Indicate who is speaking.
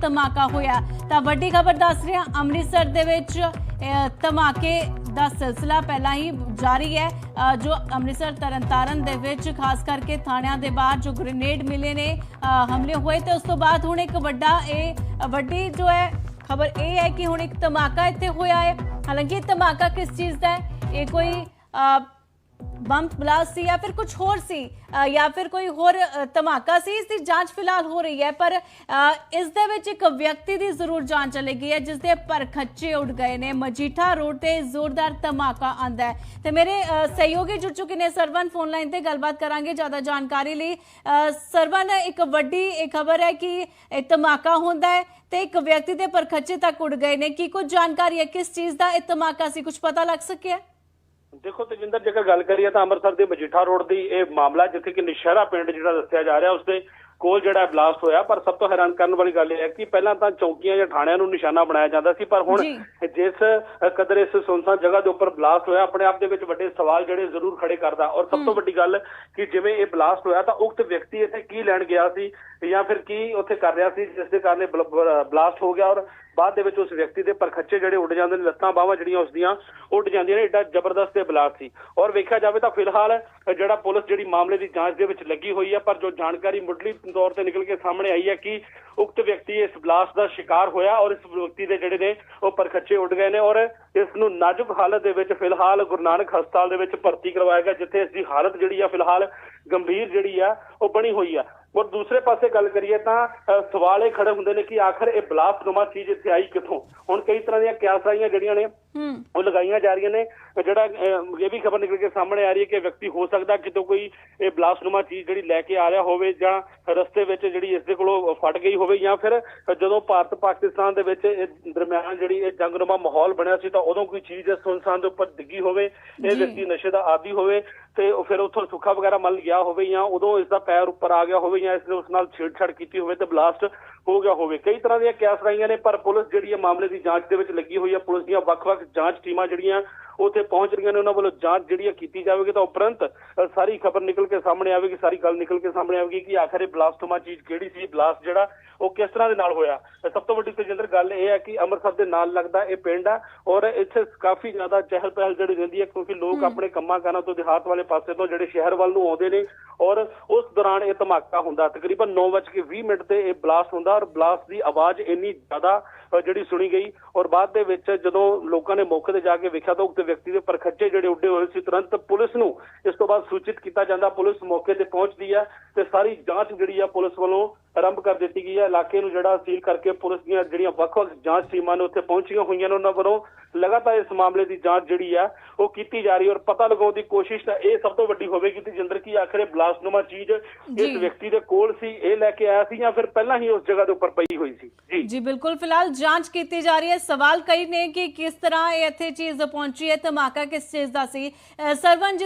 Speaker 1: ਧਮਾਕਾ ਹੋਇਆ। ਤਾਂ ਵੱਡੀ ਖਬਰ ਦੱਸ ਰਹੇ, ਅੰਮ੍ਰਿਤਸਰ ਦੇ ਵਿੱਚ ਧਮਾਕੇ ਦਾ ਸਿਲਸਿਲਾ ਪਹਿਲਾਂ ਹੀ ਜਾਰੀ ਹੈ। ਜੋ ਅੰਮ੍ਰਿਤਸਰ ਤਰਨਤਾਰਨ ਦੇ ਵਿੱਚ, ਖਾਸ ਕਰਕੇ ਥਾਣਿਆਂ ਦੇ ਬਾਹਰ ਜੋ ਗ੍ਰੇਨੇਡ ਮਿਲੇ ਨੇ ਹਮਲੇ ਹੋਏ ਤੇ ਉਸ ਤੋਂ ਬਾਅਦ ਹੁਣ ਇੱਕ ਵੱਡਾ ਇਹ, ਵੱਡੀ ਜੋ ਹੈ, ਖਬਰ ਇਹ ਹੈ ਕਿ ਹੁਣ ਇੱਕ ਧਮਾਕਾ ਇੱਥੇ ਹੋਇਆ ਹੈ। ਹਾਲਾਂਕਿ ਇਹ ਧਮਾਕਾ ਕਿਸ ਚੀਜ਼ ਦਾ ਹੈ, ਇਹ ਕੋਈ ਅ, ਬੰਬ ਬਲਾਸਟ ਸੀ ਜਾਂ ਫਿਰ ਕੁਝ ਹੋਰ ਸੀ ਜਾਂ ਫਿਰ ਕੋਈ ਹੋਰ ਧਮਾਕਾ ਸੀ ਇਸ ਦੀ ਜਾਂਚ ਫਿਲਹਾਲ ਹੋ ਰਹੀ ਹੈ ਪਰ ਇਸ ਦੇ ਵਿੱਚ ਇੱਕ ਵਿਅਕਤੀ ਦੀ ਜ਼ਰੂਰ ਜਾਂਚ ਚੱਲੇਗੀ ਹੈ ਜਿਸ ਦੇ ਪਰ ਉੱਡ ਗਏ ਨੇ ਮਜੀਠਾ ਰੋਡ ਤੇ ਜ਼ੋਰਦਾਰ ਧਮਾਕਾ ਆਂਦਾ ਹੈ। ਤੇ ਮੇਰੇ ਸਹਿਯੋਗੀ ਜੁੜ ਚੁੱਕੇ ਨੇ ਸਰਵਨ ਫੋਨ ਲਾਈਨ ਤੇ ਗੱਲਬਾਤ ਕਰਾਂਗੇ ਜ਼ਿਆਦਾ ਜਾਣਕਾਰੀ ਲਈ। ਅ, ਸਰਵਨ ਇੱਕ ਵੱਡੀ ਖਬਰ ਹੈ ਕਿ ਧਮਾਕਾ ਹੁੰਦਾ ਹੈ ਤੇ ਇੱਕ ਵਿਅਕਤੀ ਦੇ ਪਰਖੱਚੇ ਤੱਕ ਉੱਡ ਗਏ ਨੇ ਕੀ ਕੁਝ ਜਾਣਕਾਰੀ ਹੈ ਕਿਸ ਚੀਜ਼ ਦਾ ਇਹ ਧਮਾਕਾ ਸੀ ਕੁਝ ਪਤਾ ਲੱਗ ਸਕਿਆ?
Speaker 2: ਦੇਖੋ ਤਜਿੰਦਰ ਜੇਕਰ ਗੱਲ ਕਰੀਏ ਤਾਂ ਅੰਮ੍ਰਿਤਸਰ ਦੇ ਮਜੀਠਾ ਰੋਡ ਦੀ ਇਹ ਮਾਮਲਾ ਜਿੱਥੇ ਕਿ ਨਿਸ਼ਹਿਰਾ ਪਿੰਡ ਜਿਹੜਾ ਦੱਸਿਆ ਜਾ ਰਿਹਾ ਉਸਦੇ ਕੋਲ ਜਿਹੜਾ ਬਲਾਸਟ ਹੋਇਆ ਪਰ ਸਭ ਤੋਂ ਹੈਰਾਨ ਕਰਨ ਵਾਲੀ ਗੱਲ ਇਹ ਹੈ ਕਿ ਪਹਿਲਾਂ ਤਾਂ ਚੌਕੀਆਂ ਜਾਂ ਥਾਣਿਆਂ ਨੂੰ ਨਿਸ਼ਾਨਾ ਬਣਾਇਆ ਜਾਂਦਾ ਸੀ ਪਰ ਹੁਣ। ਜਿਸ ਕਦਰ ਇਸ ਸੁਨਸਾਨ ਜਗ੍ਹਾ ਦੇ ਉੱਪਰ ਬਲਾਸਟ ਹੋਇਆ ਆਪਣੇ ਆਪ ਦੇ ਵਿੱਚ ਵੱਡੇ ਸਵਾਲ ਜਿਹੜੇ ਜ਼ਰੂਰ ਖੜੇ ਕਰਦਾ ਔਰ ਸਭ ਤੋਂ ਵੱਡੀ ਗੱਲ ਕਿ ਜਿਵੇਂ ਇਹ ਬਲਾਸਟ ਹੋਇਆ ਤਾਂ ਉਕਤ ਵਿਅਕਤੀ ਇੱਥੇ ਕੀ ਲੈਣ ਗਿਆ ਸੀ ਜਾਂ ਫਿਰ ਕੀ ਉੱਥੇ ਕਰ ਰਿਹਾ ਸੀ ਜਿਸ ਦੇ ਕਾਰਨ ਬਲਾਸਟ ਹੋ ਗਿਆ ਔਰ ਬਾਅਦ ਦੇ ਵਿੱਚ ਉਸ ਵਿਅਕਤੀ ਦੇ ਪਰਖੱਚੇ ਜਿਹੜੇ ਉੱਡ ਜਾਂਦੇ ਨੇ, ਲੱਤਾਂ ਬਾਹਾਂ ਜਿਹੜੀਆਂ ਉਸ ਦੀਆਂ ਉੱਡ ਜਾਂਦੀਆਂ ਨੇ, ਏਡਾ ਜ਼ਬਰਦਸਤ ਇਹ ਬਲਾਸਟ ਸੀ। ਔਰ ਵੇਖਿਆ ਜਾਵੇ ਤਾਂ ਫਿਲਹਾਲ ਜਿਹੜਾ ਪੁਲਿਸ ਜਿਹੜੀ ਮਾਮਲੇ ਦੀ ਜਾਂਚ ਦੇ ਵਿੱਚ ਲੱਗੀ ਹੋਈ ਹੈ, ਪਰ ਜੋ ਜਾਣਕਾਰੀ ਮੁੱਢਲੀ ਤੌਰ ਤੇ ਨਿਕਲ ਕੇ ਸਾਹਮਣੇ ਆਈ ਹੈ ਕਿ ਉਕਤ ਵਿਅਕਤੀ ਇਸ ਬਲਾਸਟ ਦਾ ਸ਼ਿਕਾਰ ਹੋਇਆ ਔਰ ਇਸ ਵਿਅਕਤੀ ਦੇ ਜਿਹੜੇ ਨੇ ਉਹ ਪਰਖੱਚੇ ਉੱਡ ਗਏ ਨੇ ਔਰ ਇਸ ਨੂੰ ਨਾਜ਼ੁਕ ਹਾਲਤ ਦੇ ਵਿੱਚ ਫਿਲਹਾਲ ਗੁਰੂ ਨਾਨਕ ਹਸਪਤਾਲ ਦੇ ਵਿੱਚ ਭਰਤੀ ਕਰਵਾਇਆ ਗਿਆ, ਜਿੱਥੇ ਇਸ ਦੀ ਹਾਲਤ ਜਿਹੜੀ ਆ ਫਿਲਹਾਲ ਗੰਭੀਰ ਜਿਹੜੀ ਆ, ਉਹ ਬਣੀ ਹੋਈ ਆ। ਔਰ ਦੂਸਰੇ ਪਾਸੇ ਗੱਲ ਕਰੀਏ ਤਾਂ ਸਵਾਲ ਇਹ ਖੜੇ ਹੁੰਦੇ ਨੇ ਕਿ ਆਖਰ ਇਹ ਬਲਾਸਟ ਨੁਮਾ ਚੀਜ਼ ਇੱਥੇ ਆਈ ਕਿੱਥੋਂ? ਹੁਣ ਕਈ ਤਰ੍ਹਾਂ ਦੀਆਂ ਕਿਆਸਾਈਆਂ ਜਿਹੜੀਆਂ ਨੇ ਉਹ ਲਗਾਈਆਂ ਜਾ ਰਹੀਆਂ ਨੇ। ਜਿਹੜਾ ਇਹ ਵੀ ਖਬਰ ਨਿਕਲ ਕੇ ਸਾਹਮਣੇ ਆ ਰਹੀ ਹੈ ਕਿ ਵਿਅਕਤੀ ਹੋ ਸਕਦਾ ਕਿਤੋਂ ਕੋਈ ਇਹ ਬਲਾਸਟਨੁਮਾ ਚੀਜ਼ ਜਿਹੜੀ ਲੈ ਕੇ ਆ ਰਿਹਾ ਹੋਵੇ ਜਾਂ ਰਸਤੇ ਵਿੱਚ ਜਿਹੜੀ ਇਸ ਦੇ ਕੋਲੋਂ ਫਟ ਗਈ ਹੋਵੇ ਜਾਂ ਫਿਰ ਜਦੋਂ ਭਾਰਤ ਪਾਕਿਸਤਾਨ ਦੇ ਵਿੱਚ ਇਹ ਦਰਮਿਆਨ ਜਿਹੜੀ ਇਹ ਜੰਗਨੁਮਾ ਮਾਹੌਲ ਬਣਿਆ ਸੀ ਤਾਂ ਉਦੋਂ ਕੋਈ ਚੀਜ਼ ਇਸ ਸੁਨਸਾਨ ਦੇ ਉੱਪਰ ਡਿੱਗੀ ਹੋਵੇ ਇਹ। ਵਿਅਕਤੀ ਨਸ਼ੇ ਦਾ ਆਦੀ ਹੋਵੇ ਤੇ ਉਹ ਫਿਰ ਉੱਥੋਂ ਸੁੱਖਾ ਵਗੈਰਾ ਮਲ ਗਿਆ ਹੋਵੇ ਜਾਂ ਉਦੋਂ ਇਸ ਦਾ ਪੈਰ ਉੱਪਰ ਆ ਗਿਆ ਹੋਵੇ ਜਾਂ ਇਸ ਨੇ ਉਸ ਨਾਲ ਛੇੜਛਾੜ ਕੀਤੀ ਹੋਵੇ ਤੇ ਬਲਾਸਟ ਹੋ ਗਿਆ ਹੋਵੇ। ਕਈ ਤਰ੍ਹਾਂ ਦੀਆਂ ਕਿਆਸ ਰਾਈਆਂ ਨੇ ਪਰ ਪੁਲਿਸ ਜਿਹੜੀ ਹੈ ਮਾਮਲੇ ਦੀ ਜਾਂਚ ਦੇ ਵਿੱਚ ਲੱਗੀ ਹੋਈ ਹੈ। ਪੁਲਿਸ ਦੀਆਂ ਵੱਖ-ਵੱਖ ਜਾਂਚ ਟੀਮਾਂ ਜਿਹੜੀਆਂ ਉੱਥੇ ਪਹੁੰਚ ਰਹੀਆਂ ਨੇ, ਉਹਨਾਂ ਵੱਲੋਂ ਜਾਂਚ ਜਿਹੜੀ ਹੈ ਕੀਤੀ ਜਾਵੇਗੀ ਤਾਂ ਉਪਰੰਤ ਸਾਰੀ ਖਬਰ ਨਿਕਲ ਕੇ ਸਾਹਮਣੇ ਆਵੇਗੀ, ਸਾਰੀ ਗੱਲ ਨਿਕਲ ਕੇ ਸਾਹਮਣੇ ਆਵੇਗੀ ਕਿ ਆਖਰ ਇਹ ਬਲਾਸਟੋਮਾ ਚੀਜ਼ ਕਿਹੜੀ ਸੀ, ਬਲਾਸਟ ਜਿਹੜਾ ਉਹ ਕਿਸ ਤਰ੍ਹਾਂ ਦੇ ਨਾਲ ਹੋਇਆ? ਸਭ ਤੋਂ ਵੱਡੀ ਤੇਜਿੰਦਰ ਗੱਲ ਇਹ ਹੈ ਕਿ ਅੰਮ੍ਰਿਤਸਰ ਦੇ ਨਾਲ ਲੱਗਦਾ ਇਹ ਪਿੰਡ ਆ ਔਰ ਇੱਥੇ ਕਾਫੀ ਜ਼ਿਆਦਾ ਚਹਿਲ ਪਹਿਲ ਜਿਹੜੀ ਰਹਿੰਦੀ ਹੈ ਕਿਉਂਕਿ ਲੋਕ ਆਪਣੇ ਕੰਮਾਂ ਕਾਰਾਂ ਤੋਂ ਦਿਹਾਤ ਵਾਲੇ ਪਾਸੇ ਤੋਂ ਜਿਹੜੇ ਸ਼ਹਿਰ ਵੱਲ ਨੂੰ ਆਉਂਦੇ ਨੇ ਔਰ ਉਸ ਦੌਰਾਨ ਇਹ ਧਮਾਕਾ ਹੁੰਦਾ। ਤਕਰੀਬਨ 9:20 ਮਿੰਟ ਤੇ ਇਹ ਬਲਾਸਟ ਹੁੰਦਾ ਔਰ ਬਲਾਸਟ ਦੀ ਆਵਾਜ਼ ਇੰਨੀ ਜ਼ਿਆਦਾ ਜਿਹੜੀ ਸੁਣੀ ਗਈ ਔਰ ਬਾਅਦ ਦੇ ਵਿੱਚ ਜਦੋਂ ਲੋਕਾਂ ਨੇ ਮੌਕੇ ਤੇ ਜਾ ਕੇ ਵੇਖਿਆ ਤਾਂ ਉਕਤ ਵਿਅਕਤੀ ਦੇ ਪਰਖੱਚੇ ਜਿਹੜੇ ਉੱਡੇ ਹੋਏ ਸੀ ਤੁਰੰਤ ਪੁਲਿਸ ਨੂੰ ਇਸ ਤੋਂ ਬਾਅਦ ਸੂਚਿਤ ਕੀਤਾ ਜਾਂਦਾ। ਪੁਲਿਸ ਮੌਕੇ ਤੇ ਪਹੁੰਚਦੀ ਹੈ ਤੇ ਸਾਰੀ ਜਾਂਚ ਜਿਹੜੀ ਆ ਪੁਲਿਸ ਵੱਲੋਂ ਆਰੰਭ ਕਰ ਦਿੱਤੀ ਗਈ ਹੈ। ਇਲਾਕੇ ਨੂੰ ਜਿਹੜਾ ਸੀਲ ਕਰਕੇ ਪੁਲਿਸ ਦੀਆਂ ਜਿਹੜੀਆਂ ਵੱਖ-ਵੱਖ ਜਾਂਚ ਟੀਮਾਂ ਨੇ ਉੱਥੇ ਪਹੁੰਚੀਆਂ ਹੋਈਆਂ ਨੇ ਉਹਨਾਂ ਵੱਲੋਂ ਲਗਾਤਾਰ ਇਸ ਮਾਮਲੇ ਦੀ ਜਾਂਚ ਜਿਹੜੀ ਆ ਉਹ ਕੀਤੀ ਜਾ ਰਹੀ ਹੈ ਔਰ ਪਤਾ ਲਗਾਉਣ ਦੀ ਕੋਸ਼ਿਸ਼ ਤਾਂ ਇਹ ਸਭ ਤੋਂ ਵੱਡੀ ਹੋਵੇਗੀ ਕਿ ਜਿੰਦਰ ਕੀ ਆਖਰੇ ਬਲਾਸਟਨੁਮਾ ਚੀਜ਼। ਇਸ ਵਿਅਕਤੀ ਦੇ ਕੋਲ ਸੀ ਇਹ ਲੈ ਕੇ ਆਇਆ ਸੀ ਜਾਂ ਫਿਰ ਪਹਿਲਾਂ ਹੀ ਉਸ ਜਗ੍ਹਾ ਦੇ ਉੱਪਰ ਪਈ ਹੋਈ ਸੀ? ਜੀ।
Speaker 1: ਜੀ ਬਿਲਕੁਲ। ਫਿਲਹਾਲ ਜਾਂਚ ਕੀਤੀ ਜਾ ਰਹੀ ਹੈ। ਸਵਾਲ ਕਈ ਨੇ ਕਿ ਕਿਸ ਤਰ੍ਹਾਂ ਇਹ ਇੱਥੇ ਚੀਜ਼ ਪਹੁੰਚੀ ਹੈ ਧਮਾਕਾ ਕਿਸ ਚੀਜ਼ ਦਾ ਸੀ? ਸਰਵਨ